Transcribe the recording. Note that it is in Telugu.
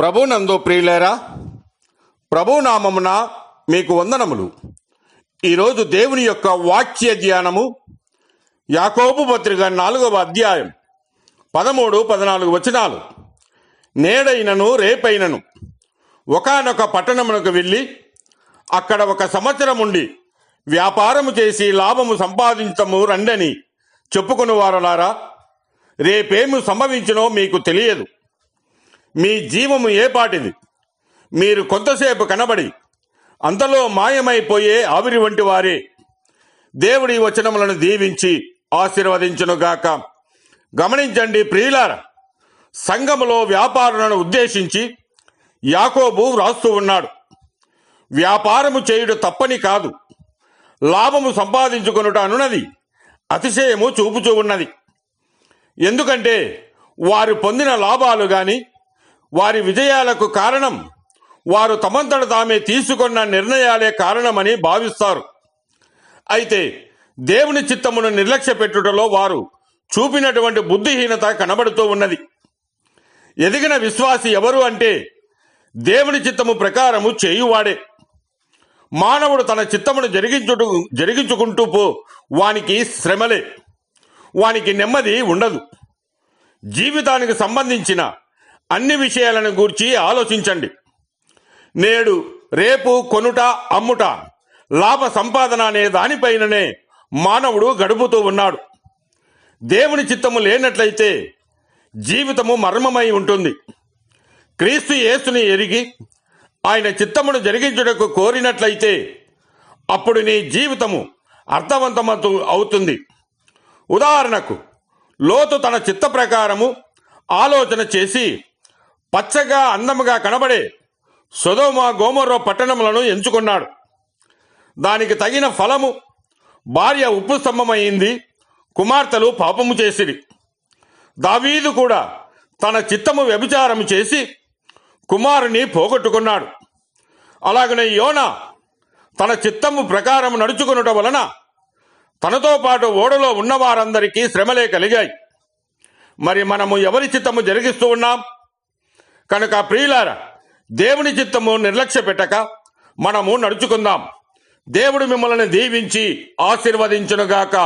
ప్రభు నందు ప్రియులేరా ప్రభు నామమున మీకు వందనములు. ఈరోజు దేవుని యొక్క వాక్య ధ్యానము యాకోబు పత్రిక నాలుగవ అధ్యాయం పదమూడు పద్నాలుగు వచనాలు. నేడైనను రేపైనను. ఒకానొక పట్టణమునకు వెళ్ళి అక్కడ ఒక సంవత్సరం ఉండి వ్యాపారము చేసి లాభము సంపాదించము రండని చెప్పుకుని వారలారా రేపేమి సంభవించినో మీకు తెలియదు. మీ జీవము ఏపాటిది మీరు కొంతసేపు కనబడి అంతలో మాయమైపోయే ఆవిరి వంటి వారే. దేవుడి వచనములను దీవించి ఆశీర్వదించునుగాక. గమనించండి ప్రియులార సంఘములో వ్యాపారులను ఉద్దేశించి యాకోబు వ్రాస్తూ ఉన్నాడు. వ్యాపారము చేయుడు తప్పని కాదు. లాభము సంపాదించుకొనుట అనున్నది అతిశయము చూపుచూ ఉన్నది. ఎందుకంటే వారు పొందిన లాభాలు గాని వారి విజయాలకు కారణం. వారు తమంతట తామే తీసుకున్న నిర్ణయాలే కారణమని భావిస్తారు. అయితే దేవుని చిత్తమును నిర్లక్ష్య పెట్టుటలో వారు చూపినటువంటి బుద్ధిహీనత కనబడుతూ ఉన్నది. ఎదిగిన విశ్వాసి ఎవరు అంటే దేవుని చిత్తము ప్రకారము చేయువాడే. మానవుడు తన చిత్తమును జరిగించుట జరిగించుకుంటూ పో వానికి శ్రమలే. వానికి నెమ్మది ఉండదు. జీవితానికి సంబంధించిన అన్ని విషయాలను గూర్చి ఆలోచించండి. నేడు రేపు కొనుట అమ్ముట లాభ సంపాదన అనే దానిపైననే మానవుడు గడుపుతూ ఉన్నాడు. దేవుని చిత్తము లేనట్లయితే జీవితము మర్మమై ఉంటుంది. క్రీస్తు యేసుని ఎరిగి ఆయన చిత్తమును జరిగించుటకు కోరినట్లయితే అప్పుడు నీ జీవితము అర్థవంతమవు అవుతుంది. ఉదాహరణకు లోతు తన చిత్త ప్రకారము ఆలోచన చేసి పచ్చగా అందముగా కనబడే సుధోమ గోమర్ర పట్టణములను ఎంచుకున్నాడు. దానికి తగిన ఫలము భార్య ఉప్పు స్తంభమైంది కుమార్తెలు పాపము చేసిరి. దావీదు కూడా తన చిత్తము వ్యభిచారము చేసి కుమారుని పోగొట్టుకున్నాడు. అలాగనే యోన తన చిత్తము ప్రకారం నడుచుకునుట వలన తనతో పాటు ఓడలో ఉన్నవారందరికీ శ్రమలే కలిగాయి. మరి మనము ఎవరి చిత్తము జరిగిస్తూ ఉన్నాం? కనుక ప్రియులార దేవుని చిత్తము నిర్లక్ష్య పెట్టక మనము నడుచుకుందాం. దేవుడు మిమ్మల్ని దీవించి ఆశీర్వదించునుగాక.